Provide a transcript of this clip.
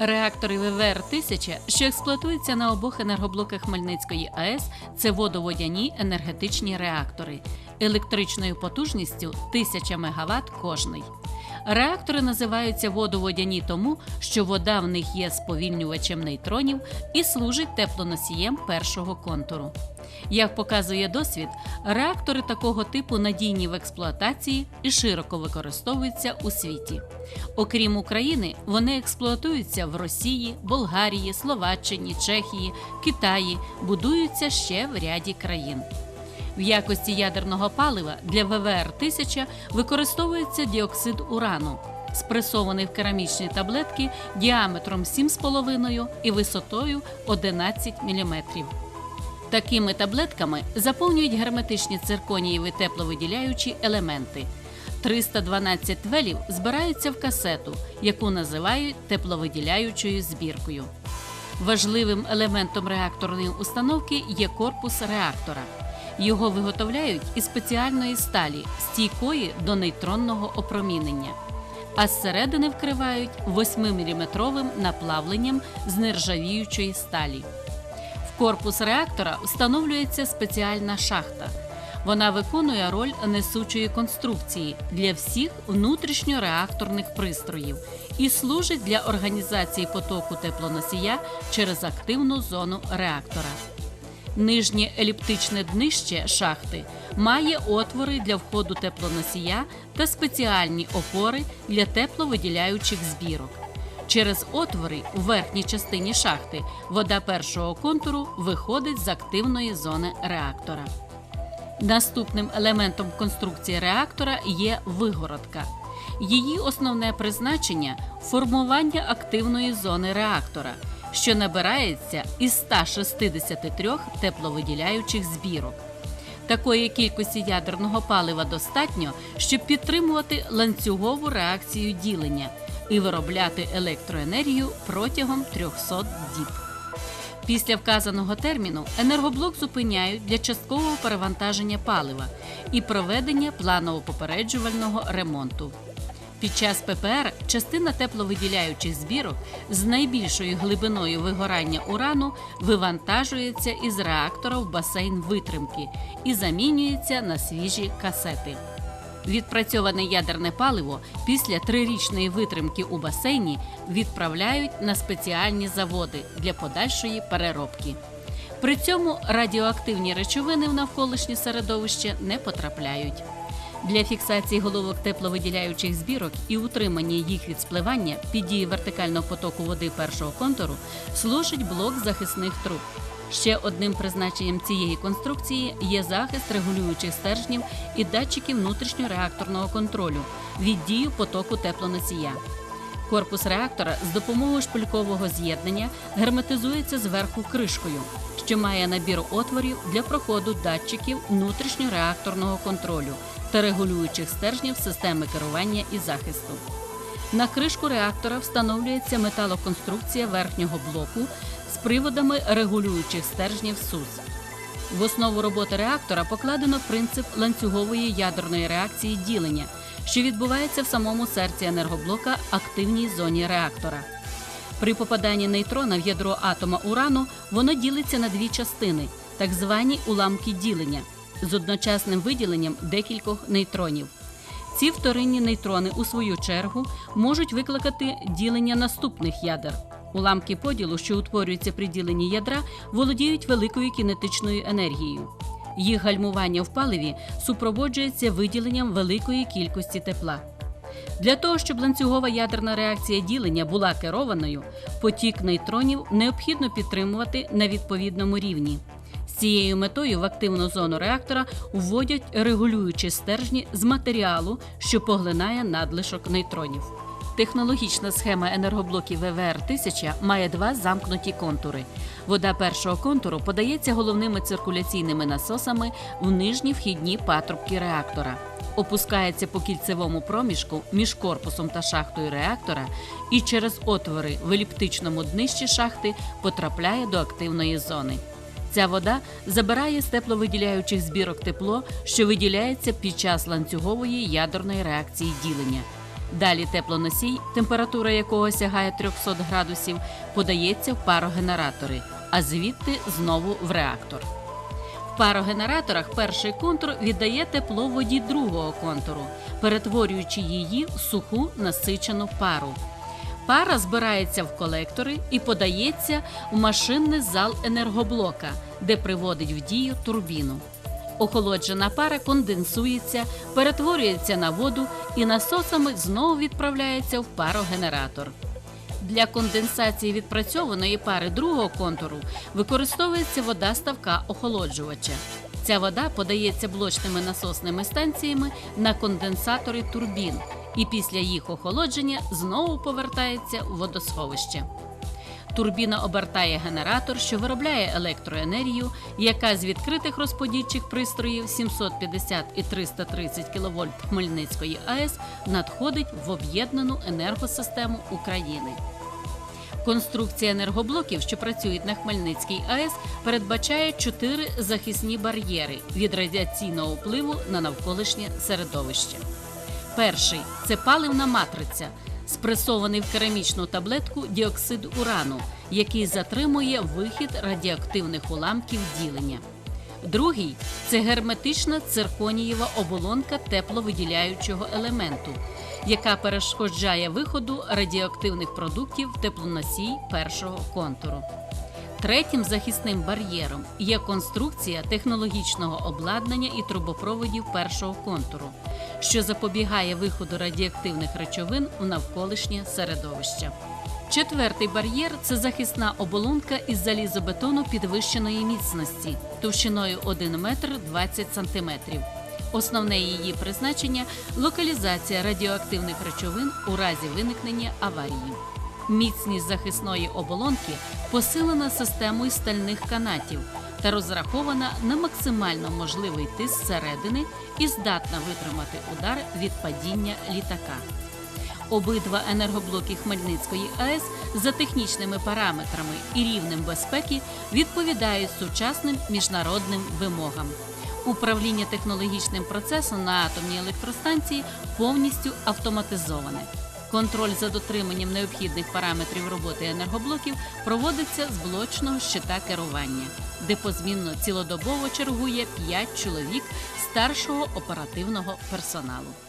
Реактори ВВР-1000, що експлуатуються на обох енергоблоках Хмельницької АЕС, це водоводяні енергетичні реактори електричною потужністю 1000 МВт кожний. Реактори називаються водоводяні тому, що вода в них є сповільнювачем нейтронів і служить теплоносієм першого контуру. Як показує досвід, реактори такого типу надійні в експлуатації і широко використовуються у світі. Окрім України, вони експлуатуються в Росії, Болгарії, Словаччині, Чехії, Китаї, будуються ще в ряді країн. В якості ядерного палива для ВВР-1000 використовується діоксид урану, спресований в керамічні таблетки діаметром 7,5 і висотою 11 мм. Такими таблетками заповнюють герметичні цирконієві тепловиділяючі елементи. 312 твелів збираються в касету, яку називають тепловиділяючою збіркою. Важливим елементом реакторної установки є корпус реактора. Його виготовляють із спеціальної сталі, стійкої до нейтронного опромінення, а зсередини вкривають 8-мм наплавленням з нержавіючої сталі. В корпус реактора встановлюється спеціальна шахта. Вона виконує роль несучої конструкції для всіх внутрішньореакторних пристроїв і служить для організації потоку теплоносія через активну зону реактора. Нижнє еліптичне днище шахти має отвори для входу теплоносія та спеціальні опори для тепловиділяючих збірок. Через отвори у верхній частині шахти вода першого контуру виходить з активної зони реактора. Наступним елементом конструкції реактора є вигородка. Її основне призначення формування активної зони реактора, що набирається із 163 тепловиділяючих збірок. Такої кількості ядерного палива достатньо, щоб підтримувати ланцюгову реакцію ділення і виробляти електроенергію протягом 300 діб. Після вказаного терміну енергоблок зупиняють для часткового перевантаження палива і проведення планово-попереджувального ремонту. Під час ППР частина тепловиділяючих збірок з найбільшою глибиною вигорання урану вивантажується із реактора в басейн витримки і замінюється на свіжі касети. Відпрацьоване ядерне паливо після трирічної витримки у басейні відправляють на спеціальні заводи для подальшої переробки. При цьому радіоактивні речовини в навколишнє середовище не потрапляють. Для фіксації головок тепловиділяючих збірок і утримання їх від спливання під дією вертикального потоку води першого контуру служить блок захисних труб. Ще одним призначенням цієї конструкції є захист регулюючих стержнів і датчиків внутрішньореакторного контролю від дію потоку теплоносія. Корпус реактора з допомогою шпилькового з'єднання герметизується зверху кришкою, що має набір отворів для проходу датчиків внутрішньореакторного контролю та регулюючих стержнів системи керування і захисту. На кришку реактора встановлюється металоконструкція верхнього блоку з приводами регулюючих стержнів СУС. В основу роботи реактора покладено принцип ланцюгової ядерної реакції ділення, що відбувається в самому серці енергоблока активній зоні реактора. При попаданні нейтрона в ядро атома урану воно ділиться на дві частини, так звані уламки ділення, з одночасним виділенням декількох нейтронів. Ці вторинні нейтрони, у свою чергу, можуть викликати ділення наступних ядер. Уламки поділу, що утворюються при діленні ядра, володіють великою кінетичною енергією. Їх гальмування в паливі супроводжується виділенням великої кількості тепла. Для того, щоб ланцюгова ядерна реакція ділення була керованою, потік нейтронів необхідно підтримувати на відповідному рівні. Цією метою в активну зону реактора вводять регулюючі стержні з матеріалу, що поглинає надлишок нейтронів. Технологічна схема енергоблоків ВВР-1000 має два замкнуті контури. Вода першого контуру подається головними циркуляційними насосами в нижні вхідні патрубки реактора, опускається по кільцевому проміжку між корпусом та шахтою реактора і через отвори в еліптичному днищі шахти потрапляє до активної зони. Ця вода забирає з тепловиділяючих збірок тепло, що виділяється під час ланцюгової ядерної реакції ділення. Далі теплоносій, температура якого сягає 300 градусів, подається в парогенератори, а звідти знову в реактор. В парогенераторах перший контур віддає тепло воді другого контуру, перетворюючи її в суху насичену пару. Пара збирається в колектори і подається в машинний зал енергоблока, де приводить в дію турбіну. Охолоджена пара конденсується, перетворюється на воду і насосами знову відправляється в парогенератор. Для конденсації відпрацьованої пари другого контуру використовується вода ставка охолоджувача. Ця вода подається блочними насосними станціями на конденсатори турбін і після їх охолодження знову повертається в водосховище. Турбіна обертає генератор, що виробляє електроенергію, яка з відкритих розподільчих пристроїв 750 і 330 кВт Хмельницької АЕС надходить в об'єднану енергосистему України. Конструкція енергоблоків, що працюють на Хмельницькій АЕС, передбачає чотири захисні бар'єри від радіаційного впливу на навколишнє середовище. Перший це паливна матриця, спресований в керамічну таблетку діоксид урану, який затримує вихід радіоактивних уламків ділення. Другий це герметична цирконієва оболонка тепловиділяючого елементу, яка перешкоджає виходу радіоактивних продуктів в теплоносій першого контуру. Третім захисним бар'єром є конструкція технологічного обладнання і трубопроводів першого контуру, що запобігає виходу радіоактивних речовин у навколишнє середовище. Четвертий бар'єр це захисна оболонка із залізобетону підвищеної міцності товщиною 1 метр 20 сантиметрів. Основне її призначення локалізація радіоактивних речовин у разі виникнення аварії. Міцність захисної оболонки посилена системою стальних канатів та розрахована на максимально можливий тиск зсередини і здатна витримати удар від падіння літака. Обидва енергоблоки Хмельницької АЕС за технічними параметрами і рівнем безпеки відповідають сучасним міжнародним вимогам. Управління технологічним процесом на атомній електростанції повністю автоматизоване. Контроль за дотриманням необхідних параметрів роботи енергоблоків проводиться з блочного щита керування, де позмінно цілодобово чергує 5 чоловік старшого оперативного персоналу.